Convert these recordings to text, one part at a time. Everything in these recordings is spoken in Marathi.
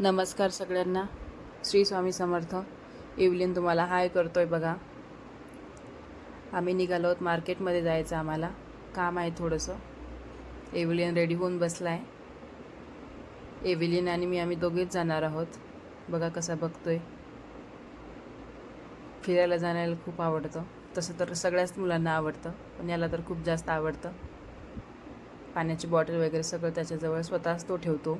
नमस्कार सगळ्यांना. श्री स्वामी समर्थ. इवलिन तुम्हाला हाय करतो आहे बघा. आम्ही निघालो आहोत मार्केटमध्ये जायचं आम्हाला. काम आहे थोडंसं. एव्हिलियन रेडी होऊन बसला आहे एव्हिलियन आणि मी आम्ही दोघेच जाणार आहोत. बघा कसा बघतो आहे फिरायला जाण्याला खूप आवडतं. तसं तर सगळ्याच मुलांना आवडतं पण याला तर खूप जास्त आवडतं. पाण्याची बॉटल वगैरे सगळं त्याच्याजवळ स्वतःच तो ठेवतो.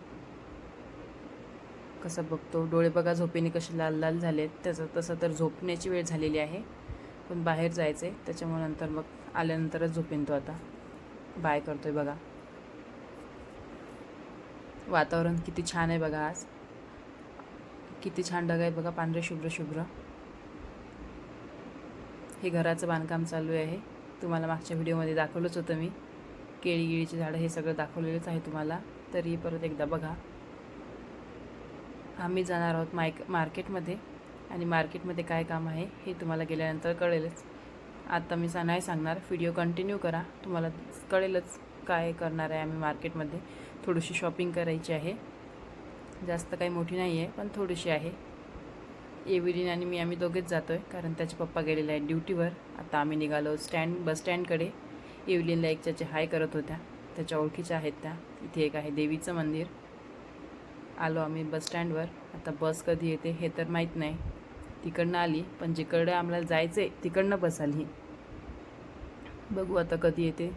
कसं बघतो डोळे बघा झोपेने कसे लाल लाल झाले त्याचं तसं तर झोपण्याची वेळ झालेली आहे. पण बाहेर जायचं आहे त्याच्यामुळे नंतर मग आल्यानंतरच झोपेन तो आता. बाय करतोय बघा. वातावरण किती छान आहे बघा आज. किती छान ढग आहे बघा पांढरे शुभ्र शुभ्र. हे घराचं बांधकाम चालू आहे. तुम्हाला मागच्या व्हिडिओमध्ये दाखवलंच होतं मी. केळी गिळीची झाडं हे सगळं दाखवलेलंच आहे तुम्हाला. तरी परत एकदा बघा. आम्ही जाणार आहोत मायक मार्केटमध्ये. आणि मार्केटमध्ये काय काम आहे हे तुम्हाला गेल्यानंतर कळेलच. आता मी सा नाही सांगणार. व्हिडिओ कंटिन्यू करा. तुम्हाला कळेलच काय करणार आहे आम्ही मार्केटमध्ये. थोडीशी शॉपिंग करायची आहे. जास्त काही मोठी नाही आहे पण थोडीशी आहे. एव्हिलिन आणि मी आम्ही दोघेच जातो आहे कारण त्याचे पप्पा गेलेले आहेत ड्युटीवर. आता आम्ही निघालो स्टँड बस स्टँडकडे. एव्हिलिनला एक त्याचे हाय करत होत्या. त्याच्या ओळखीच्या आहेत त्या. इथे एक आहे देवीचं मंदिर. आलो आम्ही बसस्टँडवर आता बस कधी येते हे तर माहीत नाही. तिकडनं आली पण जिकडं आम्हाला जायचं आहे तिकडनं बस आली. बघू आता कधी येते.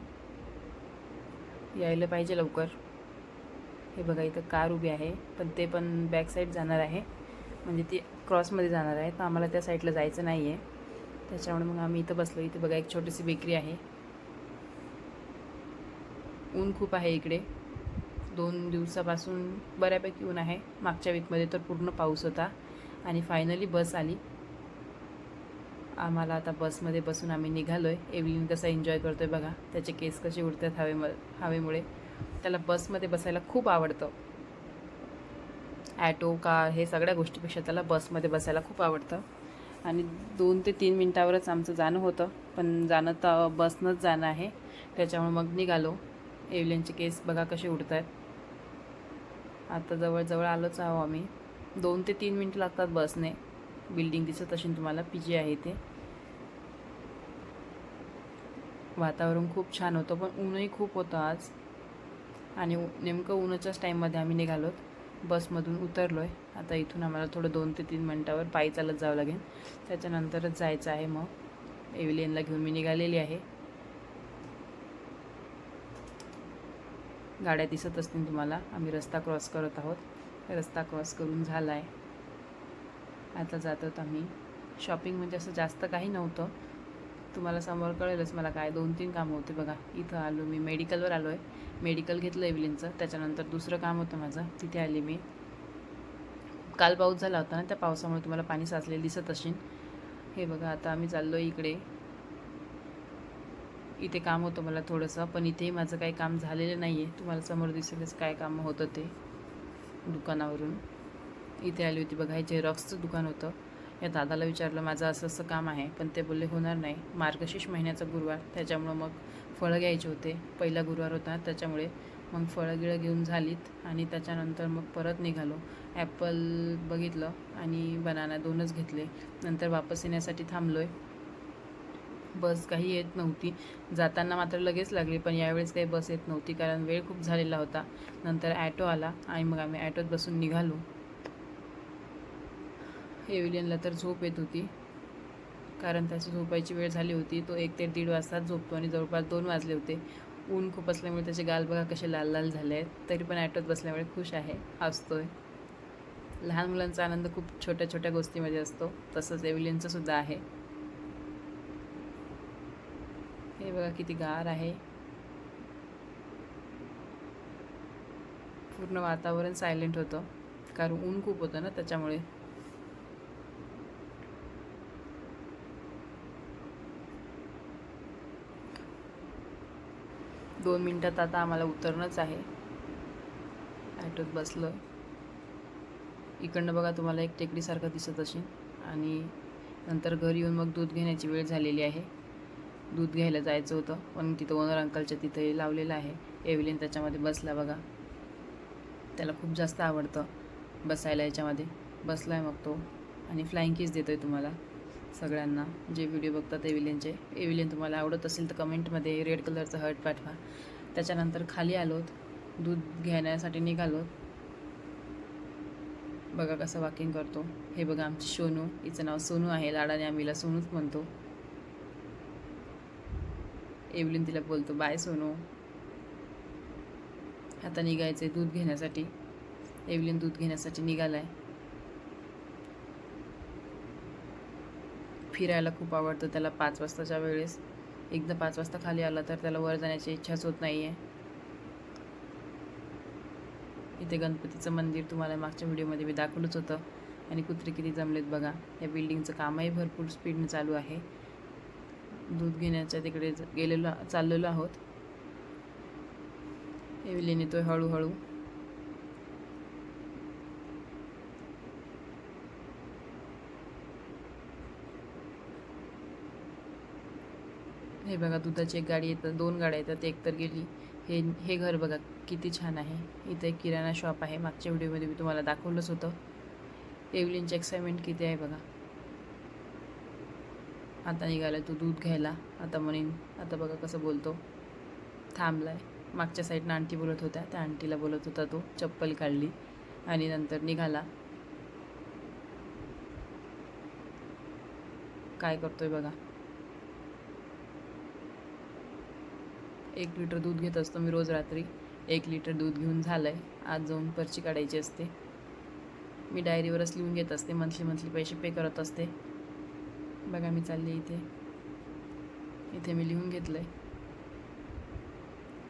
यायला पाहिजे लवकर. हे बघा इथं कार उभी आहे पण ते पण बॅक साईड जाणार आहे. म्हणजे ती क्रॉसमध्ये जाणार आहे तर आम्हाला त्या साईडला जायचं नाही आहे त्याच्यामुळे मग आम्ही इथं बसलो. इथे बघा एक छोटीशी बेकरी आहे. ऊन खूप आहे इकडे. दोन दिवसापासून बऱ्यापैकी ऊन आहे. मागच्या वीकमध्ये तर पूर्ण पाऊस होता आणि फायनली बस आली. आम्हाला आता बसमध्ये बसून आम्ही निघालो आहे एव्हलिन कसा एन्जॉय करतो आहे बघा. त्याचे केस कसे उडतात हवेम हवेमुळे. त्याला बसमध्ये बसायला खूप आवडतं. ॲटो कार हे सगळ्या गोष्टीपेक्षा त्याला बसमध्ये बसायला खूप आवडतं. आणि दोन ते तीन मिनटावरच आमचं जाणं होतं. पण जाणं तर बसनंच जाणं आहे. त्याच्यामुळे मग निघालो. एव्हलिनचे केस बघा कसे उडत आहेत आता जवळजवळ आलोच आहो आम्ही. दोन ते तीन मिनटं लागतात बसने. बिल्डिंग दिसत असेल तुम्हाला पी जी आहे ते. वातावरण खूप छान होतं पण ऊनही खूप होतं आज. आणि नेमकं ऊनच्याच टाईममध्ये आम्ही निघालोत. बसमधून उतरलो आहे आता इथून आम्हाला थोडं दोन ते तीन मिनटावर पायी चालत जावं लागेल. त्याच्यानंतरच जायचं आहे मग. एव्हिलियनला घेऊन मी निघालेली आहे. गाड्या दिसत असतील तुम्हाला. आम्ही रस्ता क्रॉस करत आहोत. रस्ता क्रॉस करून झाला आहे आता जात आहोत आम्ही. शॉपिंग म्हणजे असं जास्त काही नव्हतं. तुम्हाला समोर कळेलच मला काय दोन तीन कामं होते बघा. इथं आलो मी. मेडिकलवर आलो आहे मेडिकल घेतलं एव्हिलिनचं त्याच्यानंतर दुसरं काम होतं माझं. तिथे आली मी. काल पाऊस झाला होता ना त्या पावसामुळे तुम्हाला पाणी साचलेलं दिसत असेल. हे बघा आता आम्ही चाललो इकडे. इथे काम होतं मला थोडंसं पण इथेही माझं काही काम झालेलं नाही आहे तुम्हाला समोर दिसेलच काय काम होतं ते दुकानावरून. इथे आली होती बघा हे झेरॉक्सचं दुकान होतं. या दादाला विचारलं माझं असं असं काम आहे. पण ते बोलले होणार नाही. मार्गशीर्ष महिन्याचा गुरुवार. त्याच्यामुळं मग फळं घ्यायचे होते. पहिला गुरुवार होता त्याच्यामुळे मग फळं गिळं घेऊन झालीत आणि त्याच्यानंतर मग परत निघालो. ॲपल बघितलं आणि बनाना दोनच घेतले. नंतर वापस येण्यासाठी थांबलो आहे बस काही येत नव्हती. जाताना मात्र लगेच लागली पण यावेळेस काही बस येत नव्हती कारण वेळ खूप झालेला होता. नंतर ॲटो आला आणि मग आम्ही ॲटोत बसून निघालो. एव्हिलियनला तर झोप येत होती. कारण त्याची झोपायची वेळ झाली होती. तो एक ते दीड वाजताच झोपतो आणि जवळपास दोन वाजले होते. ऊन खूप असल्यामुळे त्याचे गाल बघा कसे लाल लाल झाले आहेत. तरी पण ॲटोत बसल्यामुळे खुश आहे हसतोय. लहान मुलांचा आनंद खूप छोट्या छोट्या गोष्टीमध्ये असतो. तसंच एव्हिलियनचं सुद्धा आहे. हे बघा किती गार आहे. पूर्ण वातावरण सायलेंट होतं. कारण ऊन खूप होतं ना त्याच्यामुळे. दोन मिनटात आता आम्हाला उतरणंच आहे. ॲटोत बसलं. इकडनं बघा तुम्हाला एक टेकडीसारखं दिसत असेल. आणि नंतर घरी येऊन मग दूध घेण्याची वेळ झालेली आहे. दूध घ्यायला जायचं होतं पण तिथं ओनर अंकलच्या तिथे लावलेलं आहे. एव्हिलिन त्याच्यामध्ये बसला बघा. त्याला खूप जास्त आवडतं बसायला याच्यामध्ये. बसला आहे मग तो. आणि फ्लाईंग किस देतो आहे तुम्हाला सगळ्यांना. जे व्हिडिओ बघतात एव्हिलियनचे एव्हिलियन तुम्हाला आवडत असेल तर कमेंटमध्ये रेड कलरचं हर्ट पाठवा. त्याच्यानंतर खाली आलोत. दूध घेण्यासाठी निघालोत. बघा कसं वॉकिंग करतो. हे बघा आमची सोनू. हिचं नाव सोनू आहे. लाडाने आम्हीला सोनूच म्हणतो. एवलिन तिला बोलतो बाय सोनू. आता आहे दूध घेण्यासाठी. एवलिन दूध घेण्यासाठी निघालाय. फिरायला खूप आवडतं त्याला पाच वाजताच्या वेळेस. एकदा पाच वाजता खाली आला तर त्याला वर जाण्याची इच्छाच होत नाही आहे इथे गणपतीचं मंदिर तुम्हाला मागच्या व्हिडिओमध्ये मी दाखवलंच होतं. आणि कुत्रे किती जमलेत बघा. या बिल्डिंगचं कामही भरपूर स्पीडनं चालू आहे. दूध घेण्याच्या तिकडे गेलेलो चाललेलो आहोत. एव्हिलिन येतोय हळूहळू हे बघा दुधाची एक गाडी येतात दोन गाड्या येतात एक तर गेली. हे हे घर बघा किती छान आहे. इथं एक किराणा शॉप आहे. मागच्या व्हिडिओमध्ये मी तुम्हाला दाखवलंच होतं. एवलींची एक्साइटमेंट किती आहे बघा. आता निघाला तो दूध घ्यायला. आता म्हणेन आता बघा कसं बोलतो. थांबलाय. मागच्या साईडनं आंटी बोलत होत्या. त्या आंटीला बोलत होता तो चप्पल काढली आणि नंतर निघाला. काय करतोय बघा. एक लिटर दूध घेत असतो मी रोज रात्री. एक लिटर दूध घेऊन झालं आहे आज जाऊन पर्ची काढायची असते. मी डायरीवरच लिहून घेत असते. मंथली मंथली पैसे पे करत असते. बघा मी चालले इथे. इथे मी लिहून घेतलं आहे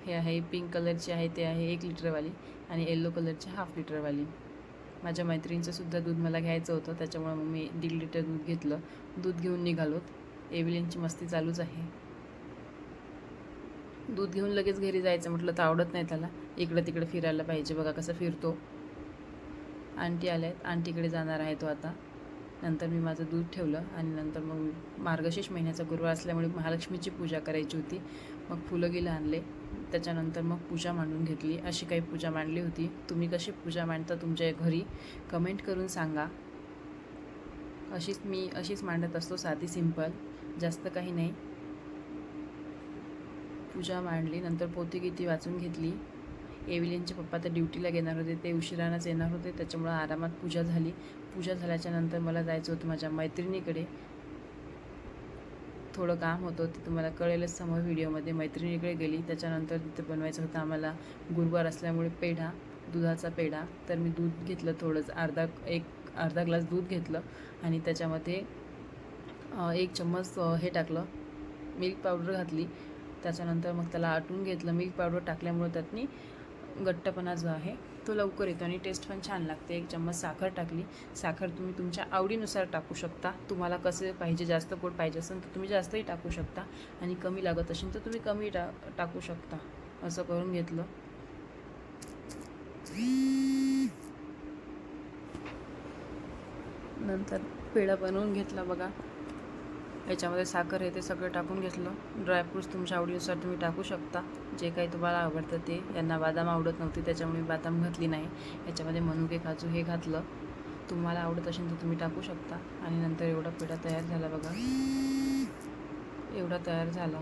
हे आहे पिंक कलरची आहे ते आहे एक लिटरवाली आणि येल्लो कलरची हाफ लिटरवाली. माझ्या मैत्रिणीचंसुद्धा दूध मला घ्यायचं होतं त्याच्यामुळे मग मी दीड लिटर दूध घेतलं. दूध घेऊन निघालोत. एव्हिलिनची मस्ती चालूच आहे. दूध घेऊन लगेच घरी जायचं म्हटलं तर आवडत नाही त्याला. इकडं तिकडं फिरायला पाहिजे. बघा कसं फिरतो. आंटी आल्या आहेत आंटीकडे जाणार आहे तो आता. नंतर मी माझं दूध ठेवलं आणि नंतर मग मार्गशीर्ष महिन्याचा गुरुवार असल्यामुळे महालक्ष्मीची पूजा करायची होती. मग फुलं गेलं आणले. त्याच्यानंतर मग पूजा मांडून घेतली. अशी काही पूजा मांडली होती. तुम्ही कशी पूजा मांडता तुमच्या घरी कमेंट करून सांगा. अशीच मी अशीच मांडत असतो. साधी सिंपल. जास्त काही नाही. पूजा मांडली. नंतर पोतीगीती वाचून घेतली. एव्हिलियनचे पप्पा तर ड्युटीला घेणार होते. ते उशिरानंच येणार होते. त्याच्यामुळं आरामात पूजा झाली. पूजा झाल्याच्यानंतर मला जायचं होतं माझ्या मैत्रिणीकडे. थोडं काम होतं ते तुम्हाला कळेलच समोर व्हिडिओमध्ये. मैत्रिणीकडे गेली त्याच्यानंतर तिथे बनवायचं होतं आम्हाला. गुरुवार असल्यामुळे पेढा दुधाचा पेढा. तर मी दूध घेतलं थोडंच अर्धा एक अर्धा ग्लास दूध घेतलं आणि त्याच्यामध्ये एक चम्मच हे टाकलं मिल्क पावडर घातली. त्याच्यानंतर मग त्याला आटून घेतलं. मिल्क पावडर टाकल्यामुळे त्यातनी गट्टपणा जो आहे तो लवकर येतो आणि टेस्ट पण छान लागते. एक चम्मच साखर टाकली. साखर तुम्ही तुमच्या आवडीनुसार टाकू शकता. तुम्हाला कसे पाहिजे जास्त गोड पाहिजे असेल तर तुम्ही जास्तही टाकू शकता. आणि कमी लागत असेल तर तुम्ही कमी टा टाकू शकता. असं करून घेतलं. नंतर पेढा बनवून घेतला बघा. याच्यामध्ये साखर हे ते सगळं टाकून घेतलं. ड्रायफ्रूट्स तुमच्या आवडीनुसार तुम्ही टाकू शकता. जे काही तुम्हाला आवडतं ते. यांना बादाम आवडत नव्हते त्याच्यामुळे मी बादाम घातली नाही. याच्यामध्ये मनुके काजू हे घातलं. तुम्हाला आवडत असेल तर तुम्ही टाकू शकता. आणि नंतर एवढा पेढा तयार झाला बघा. एवढा तयार झाला.